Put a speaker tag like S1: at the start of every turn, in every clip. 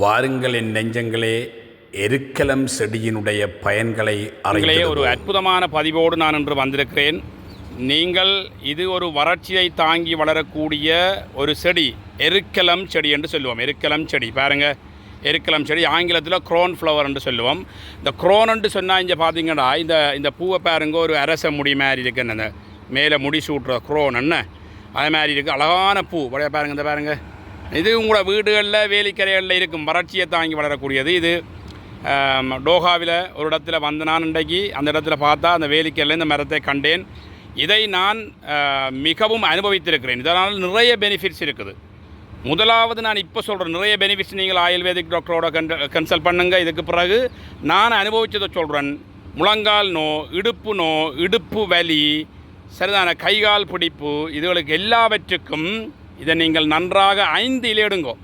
S1: வாருங்கள் என் நெஞ்சங்களே எருக்கலம் செடியினுடைய பயன்களை
S2: உங்களே ஒரு அற்புதமான பதிவோடு நான் இன்று வந்திருக்கிறேன். நீங்கள் இது ஒரு வறட்சியை தாங்கி வளரக்கூடிய ஒரு செடி எருக்கலம் செடி என்று சொல்லுவோம். எருக்கலம் செடி பாருங்க. எருக்கலம் செடி ஆங்கிலத்தில் க்ரோன் ஃப்ளவர் என்று சொல்லுவோம். இந்த க்ரோன் என்று சொன்னால் இங்கே பார்த்தீங்கன்னா இந்த இந்த பூவை பாருங்க ஒரு அரச முடி மாதிரி இருக்கு. அந்த மேலே முடி சூட்டுற க்ரோன் என்ன? அது மாதிரி இருக்குது அழகான பூ. வளைய பாருங்க இந்த பாருங்க. இது உங்களோட வீடுகளில் வேலிக்கரைகளில் இருக்கும் வறட்சியை தாங்கி வளரக்கூடியது. இது டோஹாவில் ஒரு இடத்துல வந்து நான் இன்றைக்கு அந்த இடத்துல பார்த்தா அந்த வேலிக்கல்ல இந்த மரத்தை கண்டேன். இதை நான் மிகவும் அனுபவித்திருக்கிறேன். இதனால் நிறைய பெனிஃபிட்ஸ் இருக்குது. முதலாவது நான் இப்போ சொல்கிறேன் நிறைய பெனிஃபிட்ஸ் நீங்கள் ஆயுர்வேதிக் டாக்டரோட கன் கன்சல்ட் பண்ணுங்கள் இதுக்கு பிறகு நான் அனுபவித்ததை சொல்கிறேன் முழங்கால் நோ இடுப்பு நோ இடுப்பு வலி சரிதான? கைகால் பிடிப்பு இதுகளுக்கு எல்லாவற்றுக்கும் இதை நீங்கள் நன்றாக ஐந்து இலை எடுங்கோ.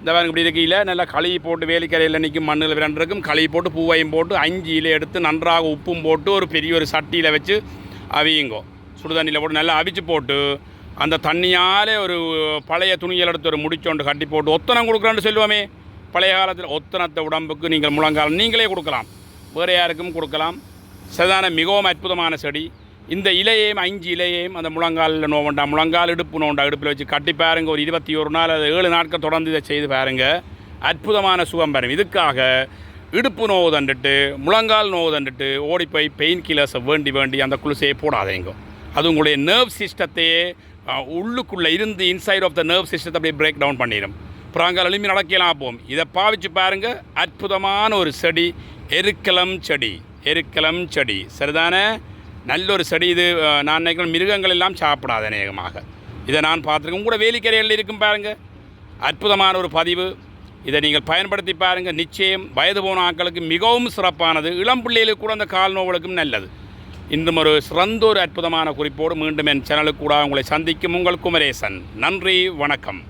S2: இந்த பாருங்க இப்படி இருக்கையில் நல்லா களி போட்டு வேலிக்கரையில் நிற்கும் மண்ணில் விரண்டிருக்கும் களி போட்டு பூவையும் போட்டு அஞ்சு இலை எடுத்து நன்றாக உப்பும் போட்டு ஒரு பெரிய ஒரு சட்டியில் வச்சு அவியுங்கோ. சுடுதண்ணியில் போட்டு நல்லா அவிச்சு போட்டு அந்த தண்ணியால் ஒரு பழைய துணியில் எடுத்து ஒரு முடிச்சோண்டு கட்டி போட்டு ஒத்தனம் கொடுக்குறான்னு சொல்லுவோமே. பழைய காலத்தில் ஒத்தனத்தை உடம்புக்கு நீங்கள் முழங்கால் நீங்களே கொடுக்கலாம். வேறு யாருக்கும் கொடுக்கலாம். சரிதான? மிகவும் அற்புதமான செடி. இந்த இலையையும் அஞ்சு இலையையும் அந்த முழங்காலில் நோவண்டா முழங்கால் இடுப்பு நோண்டா இடுப்பில் வச்சு கட்டி பாருங்கள் ஒரு இருபத்தி ஒரு நாள் அது ஏழு நாட்கள் தொடர்ந்து இதை செய்து பாருங்கள் அற்புதமான சுகம் பெறும் இதுக்காக இடுப்பு நோவு தண்டுட்டு முழங்கால் நோவு தண்டுட்டு ஓடி போய் பெயின் கில்லர்ஸை வேண்டி வேண்டி அந்த குளிசையை போடாதேங்க. அது உங்களுடைய நர்வ் சிஸ்டத்தையே உள்ளுக்குள்ளே இருந்து இன்சைட் ஆஃப் த நர்வ் சிஸ்டத்தை அப்படியே பிரேக் டவுன் பண்ணிடும். புறாங்கால் எளிமையாக நடக்கலாம் போகும் இதை பாவிச்சு பாருங்கள் அற்புதமான ஒரு செடி எருக்கலம் செடி எருக்கலம் செடி. சரிதானே? நல்ல ஒரு செடி இது நான் நினைக்கிறேன் மிருகங்கள் எல்லாம் சாப்பிடாது அநேகமாக. இதை நான் பார்த்துருக்கேன். உங்களோட வேலிக்கரைகளில் இருக்கும் பாருங்கள் அற்புதமான ஒரு பதிவு. இதை நீங்கள் பயன்படுத்தி பாருங்கள் நிச்சயம் வயது போன ஆட்களுக்கு மிகவும் சிறப்பானது. இளம் பிள்ளைகளுக்கு கூட அந்த கால் நோவலுக்கும் நல்லது. இன்றும் ஒரு சிறந்த ஒரு அற்புதமான குறிப்போடு மீண்டும் என் சேனலுக்கு கூட உங்களை சந்திக்கும் உங்கள் குமரேசன். நன்றி வணக்கம்.